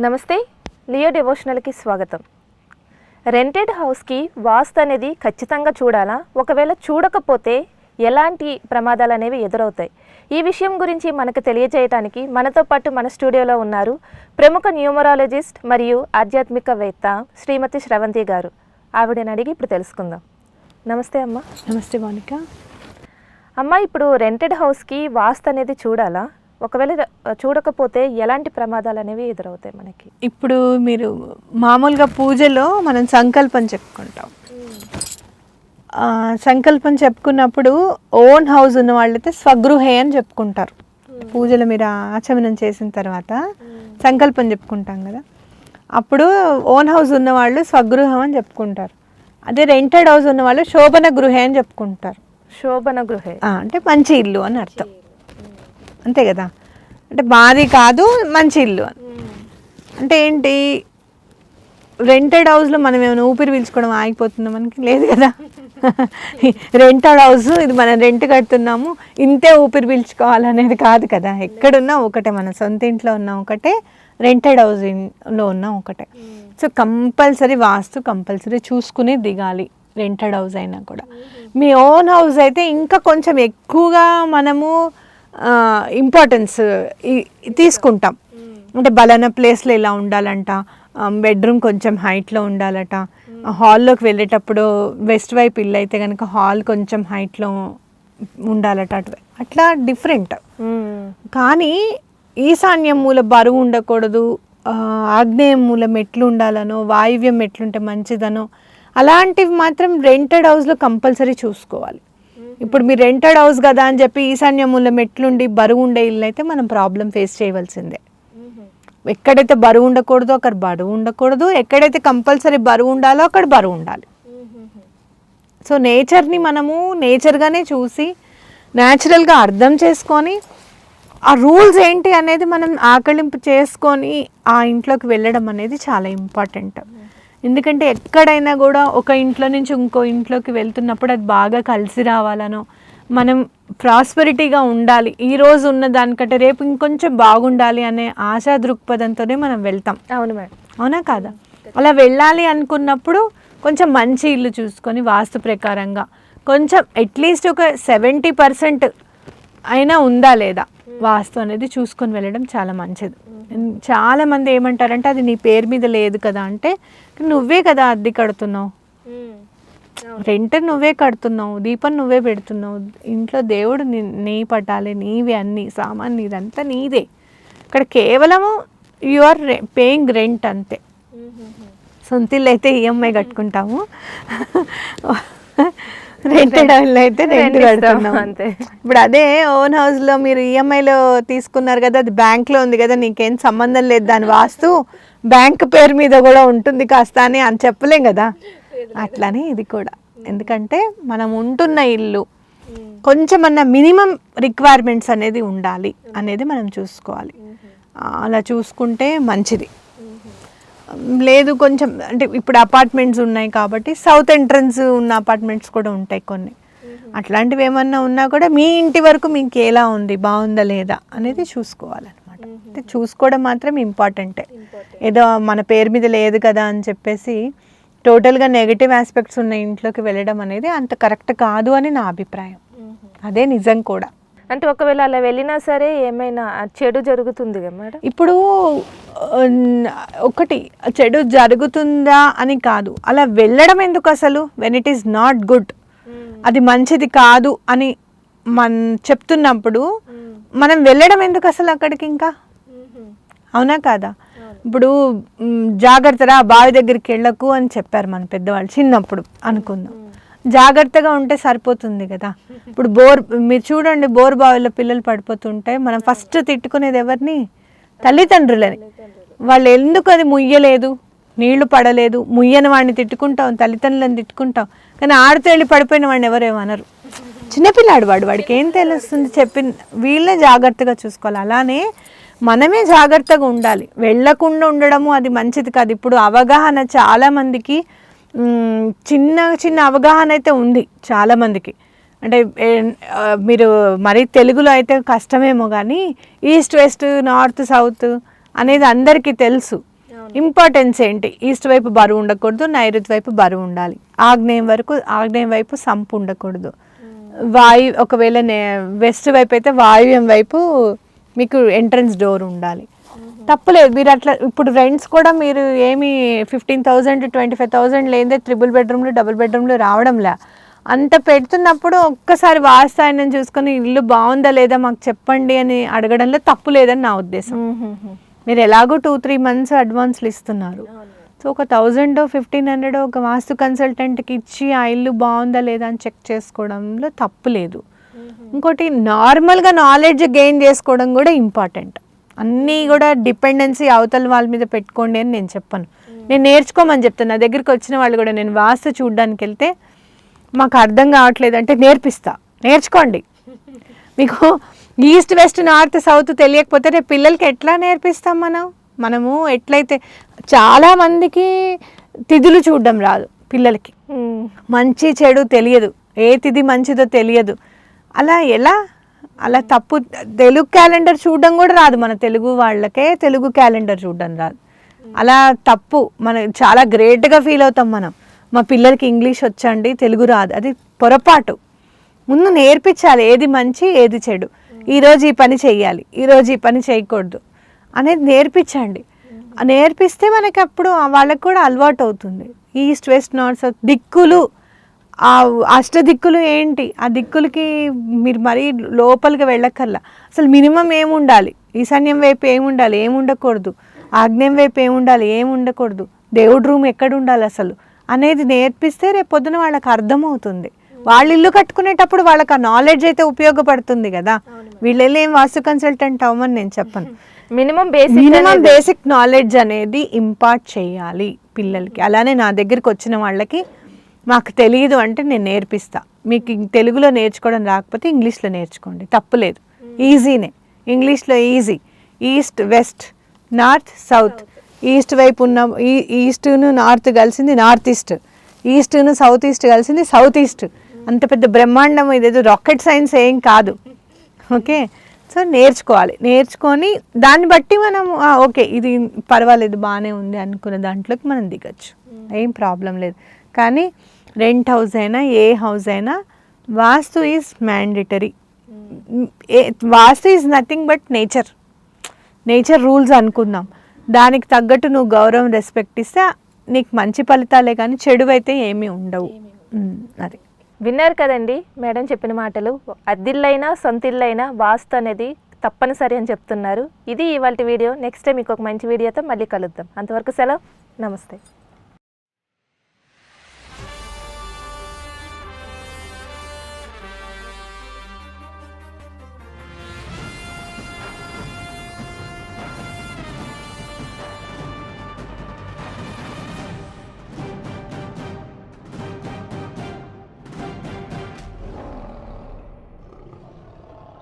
నమస్తే లియో డివోషనల్కి స్వాగతం. రెంటెడ్ హౌస్కి వాస్తు అనేది ఖచ్చితంగా చూడాలా? ఒకవేళ చూడకపోతే ఎలాంటి ప్రమాదాలు అనేవి ఎదురవుతాయి? ఈ విషయం గురించి మనకు తెలియజేయడానికి మనతో పాటు మన స్టూడియోలో ఉన్నారు ప్రముఖ న్యూమరాలజిస్ట్ మరియు ఆధ్యాత్మికవేత్త శ్రీమతి శ్రవంతి గారు. ఆవిడని అడిగి ఇప్పుడు తెలుసుకుందాం. నమస్తే అమ్మ. నమస్తే మౌనిక. అమ్మ ఇప్పుడు రెంటెడ్ హౌస్కి వాస్తు అనేది చూడాలా? ఒకవేళ చూడకపోతే ఎలాంటి ప్రమాదాలు అనేవి ఎదురవుతాయి మనకి? ఇప్పుడు మీరు మామూలుగా పూజలో మనం సంకల్పం చెప్పుకుంటాం. సంకల్పం చెప్పుకున్నప్పుడు ఓన్ హౌస్ ఉన్న వాళ్ళైతే స్వగృహే అని చెప్పుకుంటారు. పూజలు మీరు ఆచమనం చేసిన తర్వాత సంకల్పం చెప్పుకుంటాం కదా. అప్పుడు ఓన్ హౌస్ ఉన్న వాళ్ళు స్వగృహం అని చెప్పుకుంటారు. అదే రెంటెడ్ హౌస్ ఉన్న వాళ్ళు శోభన గృహే అని చెప్పుకుంటారు. శోభన గృహే. అంటే మంచి ఇల్లు అని అర్థం. అంతే కదా. అంటే మాది కాదు మంచి ఇల్లు. అంటే ఏంటి? రెంటెడ్ హౌస్లో మనం ఏమైనా ఊపిరి పీల్చుకోవడం ఆగిపోతుందా మనకి? లేదు కదా. రెంటెడ్ హౌస్ ఇది మనం రెంట్ కడుతున్నాము. ఇంతే ఊపిరి పీల్చుకోవాలనేది కాదు కదా. ఎక్కడున్నా ఒకటే మన సొంత ఇంట్లో ఉన్న ఒకటే రెంటెడ్ హౌస్లో ఉన్న ఒకటే. సో కంపల్సరీ వాస్తు కంపల్సరీ చూసుకుని దిగాలి రెంటెడ్ హౌస్ అయినా కూడా. మీ ఓన్ హౌస్ అయితే ఇంకా కొంచెం ఎక్కువగా మనము ఇంపార్టెన్స్ తీసుకుంటాం. అంటే బలాన ప్లేస్లో ఇలా ఉండాలంట బెడ్రూమ్ కొంచెం హైట్లో ఉండాలట. హాల్లోకి వెళ్ళేటప్పుడు వెస్ట్ వైపు ఇల్లు అయితే కనుక హాల్ కొంచెం హైట్లో ఉండాలట అటు అట్లా డిఫరెంట్ కానీ ఈశాన్యం మూల బరువు ఉండకూడదు ఆగ్నేయం మూల మెట్లు ఉండాలనో వాయువ్యం మెట్లుంటే మంచిదనో అలాంటివి మాత్రం రెంటెడ్ హౌస్లో కంపల్సరీ చూసుకోవాలి. ఇప్పుడు మీరు రెంటెడ్ హౌస్ కదా అని చెప్పి ఈశాన్యం మూల మెట్లుండి బరువు ఉండే ఇల్లు అయితే మనం ప్రాబ్లం ఫేస్ చేయవలసిందే. ఎక్కడైతే బరువు ఉండకూడదో అక్కడ బరువు ఉండకూడదు ఎక్కడైతే కంపల్సరీ బరువు ఉండాలో అక్కడ బరువు ఉండాలి. సో నేచర్ని మనము నేచర్గానే చూసి న్యాచురల్గా అర్థం చేసుకొని ఆ రూల్స్ ఏంటి అనేది మనం ఆకలింపు చేసుకొని ఆ ఇంట్లోకి వెళ్ళడం అనేది చాలా ఇంపార్టెంట్ ఎందుకంటే ఎక్కడైనా కూడా ఒక ఇంట్లో నుంచి ఇంకో ఇంట్లోకి వెళ్తున్నప్పుడు అది బాగా కలిసి రావాలనో మనం ప్రాస్పెరిటీగా ఉండాలి ఈ రోజు ఉన్న దానికంటే రేపు ఇంకొంచెం బాగుండాలి అనే ఆశా దృక్పథంతోనే మనం వెళ్తాం. అవును మేడం. అవునా కాదా? అలా వెళ్ళాలి అనుకున్నప్పుడు కొంచెం మంచి ఇల్లు చూసుకొని వాస్తు ప్రకారంగా కొంచెం అట్లీస్ట్ ఒక సెవెంటీ పర్సెంట్ అయినా ఉందా లేదా వాస్తు అనేది చూసుకొని వెళ్ళడం చాలా మంచిది. ఎన్- చాలా మంది ఏమంటారంటే అది నీ పేరు మీద లేదు కదా అంటే నువ్వే కదా అద్దె కడుతున్నావు. రెంట్ నువ్వే కడుతున్నావు దీపం నువ్వే పెడుతున్నావు. ఇంట్లో దేవుడు నీ పట్టాలి నీవే అన్ని సామాన్ ఇదంతా నీదే. ఇక్కడ కేవలము యు ఆర్ పేయింగ్ రెంట్ అంతే. సొంత ఇల్లు అయితే ఈఎంఐ కట్టుకుంటాము. రెంటెడ్ అయితే రెంట్ కడుతున్నాము అంతే. ఇప్పుడు అదే ఓన్ హౌస్లో మీరు ఈఎంఐలో తీసుకున్నారు కదా అది బ్యాంక్లో ఉంది కదా నీకేం సంబంధం లేదు దాని వాస్తు. బ్యాంక్ పేరు మీద కూడా ఉంటుంది కాస్త అని అని చెప్పలేం కదా. అట్లానే ఇది కూడా. ఎందుకంటే మనం ఉంటున్న ఇల్లు కొంచెం అన్న మినిమం రిక్వైర్మెంట్స్ అనేది ఉండాలి అనేది మనం చూసుకోవాలి. అలా చూసుకుంటే మంచిది. లేదు కొంచెం అంటే ఇప్పుడు అపార్ట్మెంట్స్ ఉన్నాయి కాబట్టి సౌత్ ఎంట్రన్స్ ఉన్న అపార్ట్మెంట్స్ కూడా ఉంటాయి కొన్ని. అట్లాంటివి ఏమన్నా ఉన్నా కూడా మీ ఇంటి వరకు మీకు ఎలా ఉంది బాగుందా లేదా అనేది చూసుకోవాలన్నమాట. అంటే చూసుకోవడం మాత్రం ఇంపార్టెంటే ఏదో మన పేరు మీద లేదు కదా అని చెప్పేసి టోటల్గా నెగిటివ్ ఆస్పెక్ట్స్ ఉన్న ఇంట్లోకి వెళ్ళడం అనేది అంత కరెక్ట్ కాదు అని నా అభిప్రాయం. అదే నిజం కూడా. అంటే ఒకవేళ అలా వెళ్ళినా సరే ఏమైనా చెడు జరుగుతుంది కదా మేడం? ఇప్పుడు ఒకటి చెడు జరుగుతుందా అని కాదు. అలా వెళ్ళడం ఎందుకు అసలు? When it is not good అది మంచిది కాదు అని మన చెప్తున్నప్పుడు మనం వెళ్ళడం ఎందుకు అసలు అక్కడికి ఇంకా? అవునా కాదా? ఇప్పుడు జాగ్రత్తరా బావి దగ్గరికి వెళ్ళకు అని చెప్పారు మన పెద్దవాళ్ళు చిన్నప్పుడు అనుకుందాం. జాగ్రత్తగా ఉంటే సరిపోతుంది కదా. ఇప్పుడు బోర్ మీరు చూడండి బోర్ బావిలో పిల్లలు పడిపోతుంటే మనం ఫస్ట్ తిట్టుకునేది ఎవరిని? తల్లిదండ్రులని. వాళ్ళు ఎందుకు అది ముయ్యలేదు? నీళ్ళు పడలేదు? ముయ్యని వాడిని తిట్టుకుంటాం తల్లిదండ్రులను తిట్టుకుంటాం. కానీ ఆడుతూ వెళ్ళి పడిపోయిన వాడిని ఎవరేమనరు చిన్నపిల్లాడు వాడు వాడికి ఏం తెలుస్తుంది చెప్పి వీళ్ళే జాగ్రత్తగా చూసుకోవాలి. అలానే మనమే జాగ్రత్తగా ఉండాలి. వెళ్ళకుండా ఉండడము అది మంచిది కాదు. ఇప్పుడు అవగాహన చాలా మందికి చిన్న చిన్న అవగాహన అయితే ఉంది చాలా మందికి. అంటే మీరు మరీ తెలుగులో అయితే కష్టమేమో కానీ ఈస్ట్ వెస్ట్ నార్త్ సౌత్ అనేది అందరికీ తెలుసు. ఇంపార్టెన్స్ ఏంటి? ఈస్ట్ వైపు బరువు ఉండకూడదు నైరుతి వైపు బరువు ఉండాలి. ఆగ్నేయం వరకు ఆగ్నేయం వైపు సంపు ఉండకూడదు. వాయు ఒకవేళ నే- వెస్ట్ వైపు అయితే వాయువ్యం వైపు మీకు ఎంట్రన్స్ డోర్ ఉండాలి. తప్పులేదు. మీరు అట్లా ఇప్పుడు రెంట్స్ కూడా మీరు ఏమి fifteen thousand twenty five thousand లేదే త్రిబుల్ బెడ్రూమ్లు డబుల్ బెడ్రూమ్లు రావడంలే. అంత పెడుతున్నప్పుడు ఒక్కసారి వాస్తాయనం చూసుకొని ఇల్లు బాగుందా లేదా మాకు చెప్పండి అని అడగడంలో తప్పు లేదని నా ఉద్దేశం. మీరు ఎలాగో టూ త్రీ మంత్స్ అడ్వాన్స్లు ఇస్తున్నారు. సో ఒక థౌజండ్ ఫిఫ్టీన్ హండ్రెడ్ ఒక వాస్తు కన్సల్టెంట్కి ఇచ్చి ఆ ఇల్లు బాగుందా లేదా అని చెక్ చేసుకోవడంలో తప్పు లేదు. ఇంకోటి నార్మల్గా నాలెడ్జ్ గెయిన్ చేసుకోవడం కూడా ఇంపార్టెంట్ అన్నీ కూడా డిపెండెన్సీ అవతల వాళ్ళ మీద పెట్టుకోండి అని నేను చెప్పను. నేను నేర్చుకోమని చెప్తాను నా దగ్గరికి వచ్చిన వాళ్ళు కూడా నేను వాస్తు చూడడానికి వెళ్తే మాకు అర్థం కావట్లేదు అంటే నేర్పిస్తా. నేర్చుకోండి. మీకు ఈస్ట్ వెస్ట్ నార్త్ సౌత్ తెలియకపోతే రేపు పిల్లలకి ఎట్లా నేర్పిస్తాం మనం? మనము ఎట్లయితే చాలా మందికి తిథులు చూడడం రాదు పిల్లలకి. మంచి చెడు తెలియదు. ఏ తిథి మంచిదో తెలియదు. అలా ఎలా? అలా తప్పు తెలుగు క్యాలెండర్ చూడడం కూడా రాదు మన తెలుగు వాళ్ళకే తెలుగు క్యాలెండర్ చూడడం రాదు. అలా తప్పు మన చాలా గ్రేట్గా ఫీల్ అవుతాం మనం. మా పిల్లలకి ఇంగ్లీష్ వచ్చండి తెలుగు రాదు అది పొరపాటు. ముందు నేర్పించాలి ఏది మంచి ఏది చెడు. ఈరోజు ఈ పని చెయ్యాలి ఈరోజు ఈ పని చేయకూడదు అనేది నేర్పించండి. నేర్పిస్తే మనకి అప్పుడు వాళ్ళకి కూడా అలవాటు అవుతుంది. ఈస్ట్ వెస్ట్ నార్త్ సౌత్ దిక్కులు ఆ అష్ట దిక్కులు ఏంటి? ఆ దిక్కులకి మీరు మరీ లోపలికి వెళ్ళక్కర్లా. అసలు మినిమం ఏముండాలి? ఈశాన్యం వైపు ఏముండాలి? ఏముండకూడదు. ఆగ్నేయం వైపు ఏముండాలి? ఏమి ఉండకూడదు దేవుడి రూమ్ ఎక్కడ ఉండాలి అసలు? అనేది నేర్పిస్తే రేపు పొద్దున వాళ్ళకి అర్థమవుతుంది. వాళ్ళు ఇల్లు కట్టుకునేటప్పుడు వాళ్ళకి ఆ నాలెడ్జ్ అయితే ఉపయోగపడుతుంది కదా. వీళ్ళు వెళ్ళి ఏం వాస్తు కన్సల్టెంట్ అవ్వమని నేను చెప్పను. Minimum basic minimum basic knowledge అనేది ఇంపార్ట్ చేయాలి పిల్లలకి. అలానే నా దగ్గరికి వచ్చిన వాళ్ళకి మాకు తెలియదు అంటే నేను నేర్పిస్తా. మీకు తెలుగులో నేర్చుకోవడం రాకపోతే ఇంగ్లీష్లో నేర్చుకోండి. తప్పులేదు ఈజీనే. ఇంగ్లీష్లో easy. East west north south. East వైపు ఉన్న ఈ ఈస్ట్ను నార్త్ కలిసింది నార్త్ ఈస్ట్. ఈస్ట్ను సౌత్ ఈస్ట్ కలిసింది సౌత్ ఈస్ట్. అంత పెద్ద బ్రహ్మాండం ఇదేదో రాకెట్ సైన్స్ ఏం కాదు. ఓకే? సో నేర్చుకోవాలి. నేర్చుకొని దాన్ని బట్టి మనం ఓకే ఇది పర్వాలేదు బాగానే ఉంది అనుకున్న దాంట్లోకి మనం దిగచ్చు. ఏం ప్రాబ్లం లేదు. కానీ రెంట్ హౌస్ అయినా ఏ హౌస్ అయినా vastu is mandatory. Vastu is nothing but nature. Nature rules అనుకుందాం. దానికి తగ్గట్టు నువ్వు గౌరవం రెస్పెక్ట్ ఇస్తే నీకు మంచి ఫలితాలే కానీ చెడు అయితే ఏమీ ఉండవు. అది. విన్నారు కదండి మేడం చెప్పిన మాటలు. అద్దిల్లైనా సొంత ఇల్లైనా వాస్తు అనేది తప్పనిసరి అని చెప్తున్నారు. ఇది ఇవాళ వీడియో. నెక్స్ట్ టైం మీకు ఒక మంచి వీడియోతో మళ్ళీ కలుద్దాం. అంతవరకు సెలవు. నమస్తే.